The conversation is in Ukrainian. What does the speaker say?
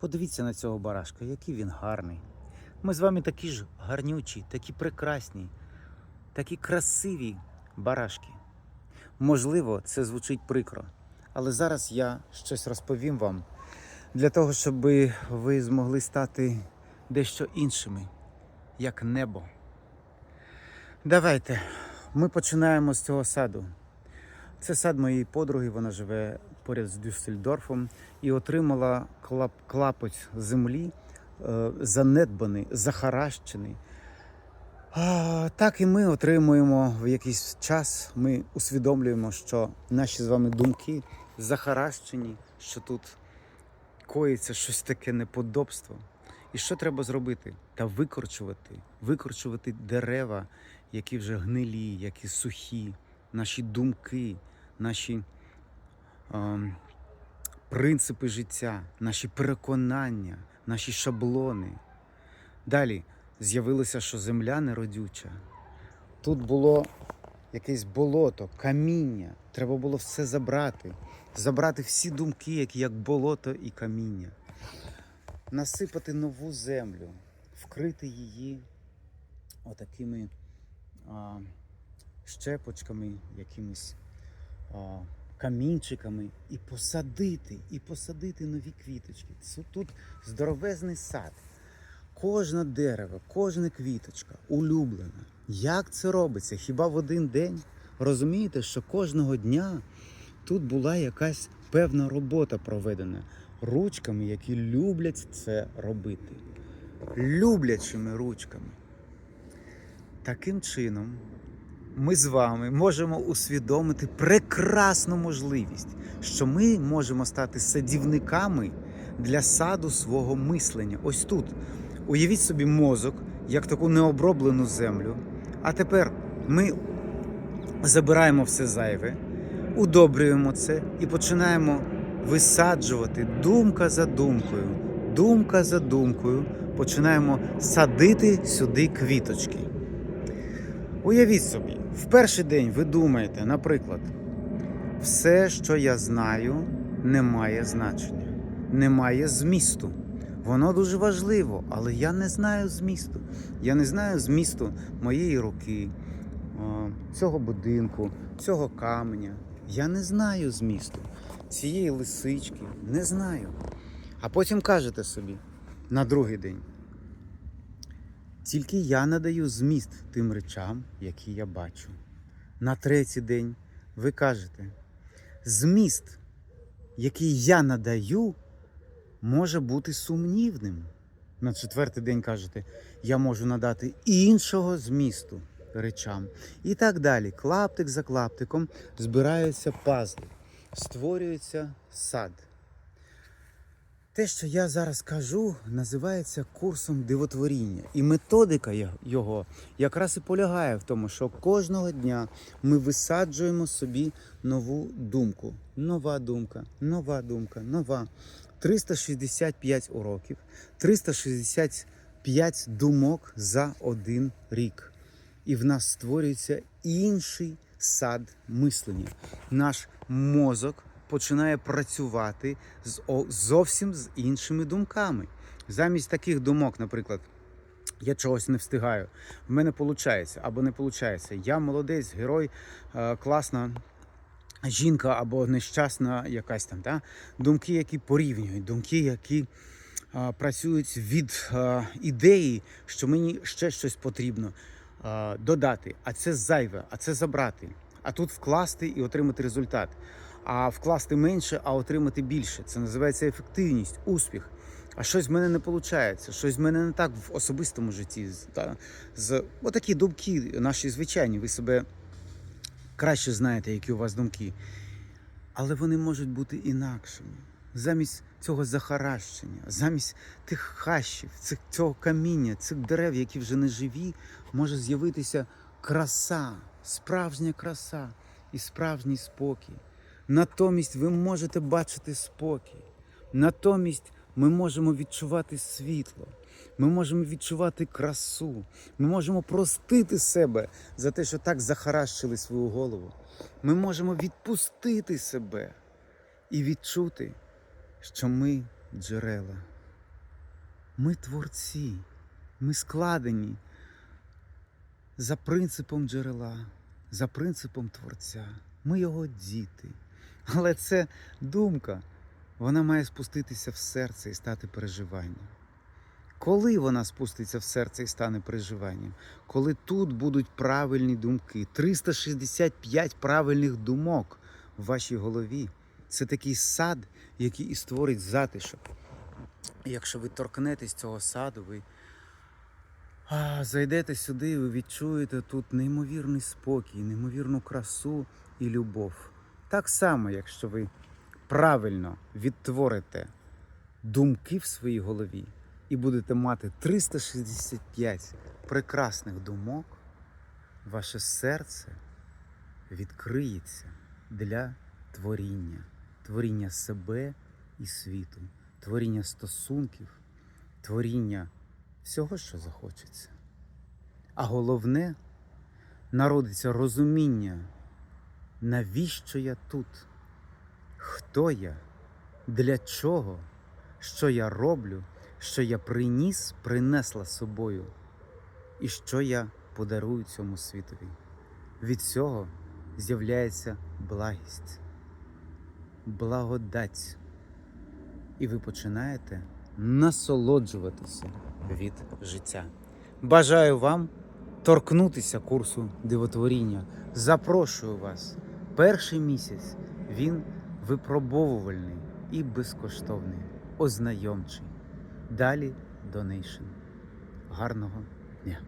Подивіться на цього барашка, який він гарний. Ми з вами такі ж гарнючі, такі прекрасні, такі красиві барашки. Можливо, це звучить прикро, але зараз я щось розповім вам для того, щоб ви змогли стати дещо іншими, як небо. Давайте, ми починаємо з цього саду. Це сад моєї подруги, вона живе поряд з Дюссельдорфом і отримала клап, клапоть землі, е, занедбаний, захаращений. А, так і ми отримуємо в якийсь час, ми усвідомлюємо, що наші з вами думки захаращені, що тут коїться щось таке неподобство. І що треба зробити? Та викорчувати, викорчувати дерева, які вже гнилі, які сухі, наші думки, наші ем, принципи життя, наші переконання, наші шаблони. Далі з'явилося, що земля неродюча. Тут було якесь болото, каміння. Треба було все забрати, забрати всі думки, які як болото і каміння, насипати нову землю, вкрити її отакими а, щепочками, якимись камінчиками, і посадити, і посадити нові квіточки. Це тут здоровезний сад. Кожне дерево, кожна квіточка улюблена. Як це робиться? Хіба в один день? Розумієте, що кожного дня тут була якась певна робота проведена ручками, які люблять це робити. Люблячими ручками. Таким чином, ми з вами можемо усвідомити прекрасну можливість, що ми можемо стати садівниками для саду свого мислення. Ось тут. Уявіть собі мозок, як таку необроблену землю. А тепер ми забираємо все зайве, удобрюємо це і починаємо висаджувати думка за думкою, думка за думкою, починаємо садити сюди квіточки. Уявіть собі, в перший день ви думаєте, наприклад, все, що я знаю, не має значення, не має змісту. Воно дуже важливо, але я не знаю змісту. Я не знаю змісту моєї руки, цього будинку, цього каменя. Я не знаю змісту цієї лисички, не знаю. А потім кажете собі на другий день. Тільки я надаю зміст тим речам, які я бачу. На третій день ви кажете, зміст, який я надаю, може бути сумнівним. На четвертий день кажете, я можу надати іншого змісту речам. І так далі. Клаптик за клаптиком збираються пазли, створюється сад. Те, що я зараз кажу, називається курсом дивотворіння. І методика його якраз і полягає в тому, що кожного дня ми висаджуємо собі нову думку. Нова думка, нова думка, нова. 365 уроків, 365 думок за один рік. І в нас створюється інший сад мислення. Наш мозок починає працювати з зовсім з іншими думками. Замість таких думок, наприклад, я чогось не встигаю, в мене виходить або не виходить. Я молодець, герой, е, класна жінка або нещасна якась там. Да? Думки, які порівнюють, думки, які е, працюють від е, ідеї, що мені ще щось потрібно е, додати, а це зайве, а це забрати, а тут вкласти і отримати результат. А вкласти менше, а отримати більше. Це називається ефективність, успіх. А щось в мене не виходить, щось в мене не так в особистому житті. Та, з отакі думки, наші звичайні, ви себе краще знаєте, які у вас думки. Але вони можуть бути інакшими. Замість цього захаращення, замість тих хащів, цих, цього каміння, цих дерев, які вже не живі, може з'явитися краса, справжня краса і справжній спокій. Натомість ви можете бачити спокій. Натомість ми можемо відчувати світло. Ми можемо відчувати красу. Ми можемо простити себе за те, що так захаращили свою голову. Ми можемо відпустити себе і відчути, що ми джерела. Ми творці, ми складені за принципом джерела, за принципом творця. Ми його діти. Але це думка, вона має спуститися в серце і стати переживанням. Коли вона спуститься в серце і стане переживанням? Коли тут будуть правильні думки, 365 правильних думок в вашій голові. Це такий сад, який і створить затишок. І якщо ви торкнетесь цього саду, ви зайдете сюди, ви відчуєте тут неймовірний спокій, неймовірну красу і любов. Так само, якщо ви правильно відтворите думки в своїй голові і будете мати 365 прекрасних думок, ваше серце відкриється для творіння, творіння себе і світу, творіння стосунків, творіння всього, що захочеться. А головне народиться розуміння, навіщо я тут, хто я, для чого, що я роблю, що я приніс, принесла собою, і що я подарую цьому світові. Від цього з'являється благість, благодать, і ви починаєте насолоджуватися від життя. Бажаю вам торкнутися курсу дивотворіння. Запрошую вас. Перший місяць він випробовувальний і безкоштовний, ознайомчий. Далі донейшн. Гарного дня!